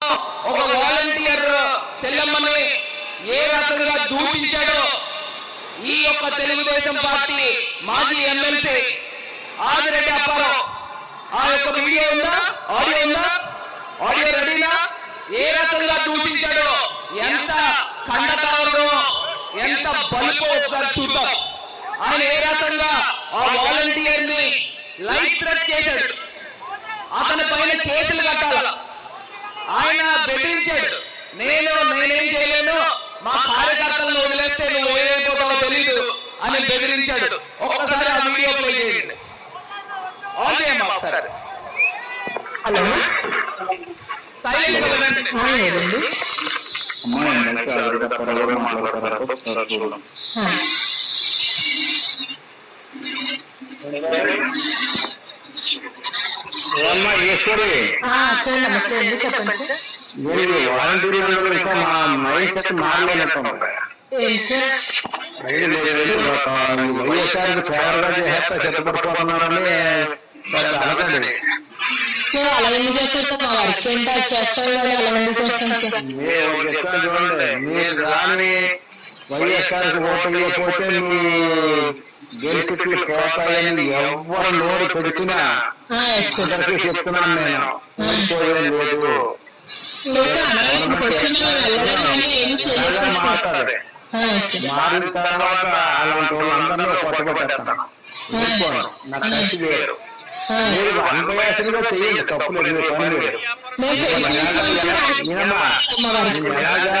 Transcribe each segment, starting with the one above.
ఒక వాలంటీర్ చెల్లమ్మని ఏ రకంగా దూషించాడో ఈ యొక్క తెలుగుదేశం పార్టీ మాజీ ఎమ్మెల్సీ ఆదిరెడ్డి అప్పారావు. ఆ యొక్క వీడియో ఉందా? ఆడియో ఉందా? ఆడియో రెడీనా? ఏ రకంగా దూషించాడో? ఎంత ఖండకావరో ఎంత బలుపో ఒకసారి చూద్దాం. ఆయన ఏ రకంగా ఆ వాలంటీర్ని లైఫ్ థ్రెట్ చేశాడు? అతని పైన కేసులు కట్టాల? ఆయన బెదిరించాడు. నేను నేనేం చేయలేను. మా కార్యకర్తలను వదిలేస్తే నువ్వు ఏమైపోతావో తెలీదు అని బెదిరించాడు. ఒక్కసారి ఆ వీడియో ప్లే చేయండి. ఆన్ చేయమ్మా ఒకసారి. హలో? సైలెంట్ మాట్లాడతారు. ఏమ్మా ఈశ్వరి. మీరు వాలంటీర్లు అందరూ ఇంకా మా మైండ్ సెట్ చేస్తే సిద్ధపడిపోతున్నారని వర్క్ ఏంటో? చేస్తాం కదా చేస్తాం మీరు రాని వైఎస్ఆర్ ఓటు వేయకపోతే మీ బెనిఫిట్లు పోతాయని ఎవరు నోరు పెడుతున్నా ఇద్దరికి చెప్తున్నాను నేను. మర్చిపోయేది లేదు. సార్ మారిన తర్వాత అలాంటి వాళ్ళందరినీ కొట్టబెట్టేస్తాను ఊరుకోను. నాకు కసి వేరు. మీరు అన్వయాసంగా చేయండి. తప్పులు లేదు పని లేదు. ఎలాగా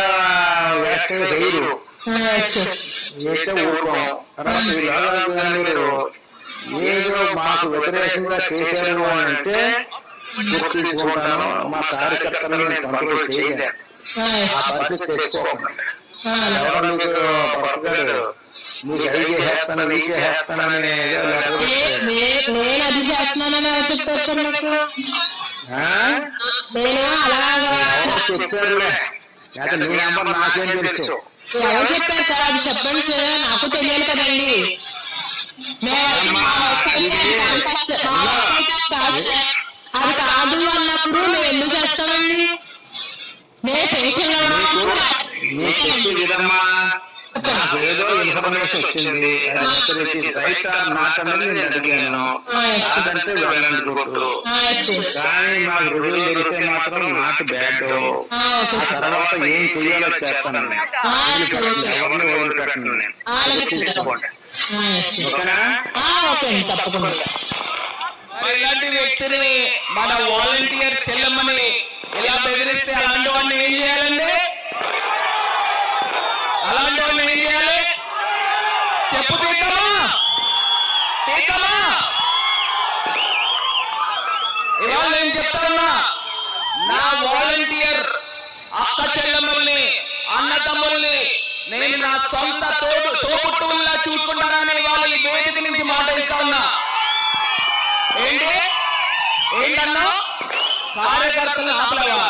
ఊరుకోం. తర్వాత మీరు ఏదో మాకు వ్యతిరేకంగా చేశారు అని అంటే గుర్తించుకుంటాను. మా కార్యకర్తలను నేను కంట్రోల్ చేయలేను ఆ. పరిస్థితి తెచ్చుకోకుండా. ఎవరో మీకు నేను అది చేస్తున్నానని? నేను అలాగా? చెప్పారులే లేకపోతే నీ నెంబర్ నాకేం తెలుసు? ఎవరు చెప్పారు సార్? అది చెప్పండి సార్. నాకు తెలియాలి కదండి. మేమైతే మా వర్క్ అయితే అది కాదు సార్. మా వర్క్ అయితే అది కాదు సార్. అది కాదు అన్నప్పుడు మేము ఎందుకు చేస్తామండి? మేము పెన్షన్ నీకు చెప్పేది ఇదమ్మా నాకు ఏదో ఇన్ఫర్మేషన్ వచ్చింది. రైట్ ఆర్ నాట్ అనేది నేను అడిగాను. కాదంటే వెళ్ళండి కొట్టు కానీ మాకు రుజువులు తెలిస్తే మాత్రం నాట్ బ్యాడ్. ఆ తర్వాత ఏం చెయ్యాలో చేస్తాను. ఎవరిని వదిలిపెట్టను ఇలాంటి వ్యక్తిని మన వాలంటీర్ చెల్లమ్మని ఇలా బెదిరిస్తే అలాంటి వాడిని ఏం చేయాలండి? అలాంటి వాళ్ళు ఏం చేయాలి? చెప్పు తీద్దామా? తీద్దామా? ఇవాళ నేను చెప్తా ఉన్నా నా వాలంటీర్ అక్క చెల్లెమ్మల్ని అన్న తమ్ముల్ని నేను నా సొంత తోడు తోపుట్టువుల్లా చూసుకుంటానని వాళ్ళు ఈ వేదిక నుంచి మాట ఇస్తా ఉన్నా. ఏంటి? ఏంటన్నా? కార్యకర్తలు ఆపలేవా?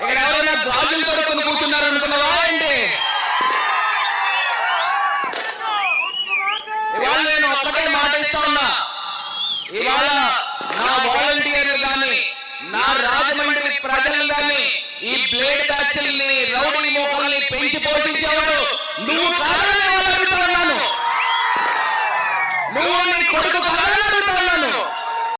ఇక్కడ ఎవరైనా గాజులు తొడుక్కుని కూర్చున్నారు అనుకున్నావా ఏంటి? ఇవాళ నేను ఒక్కటే మాట ఇస్తా ఉన్నా. ఇవాళ నా వాలంటీర్లు గాని నా రాజమండ్రి ప్రజలు గాని ఈ బ్లేడ్ బ్యాచ్ల్ని రౌడీ మోకల్ని పెంచి పోషించేవాడు నువ్వు కాదని వాళ్ళు అడుగుతా ఉన్నాను. నువ్వు నీ కొడుకు కాదని అడుగుతా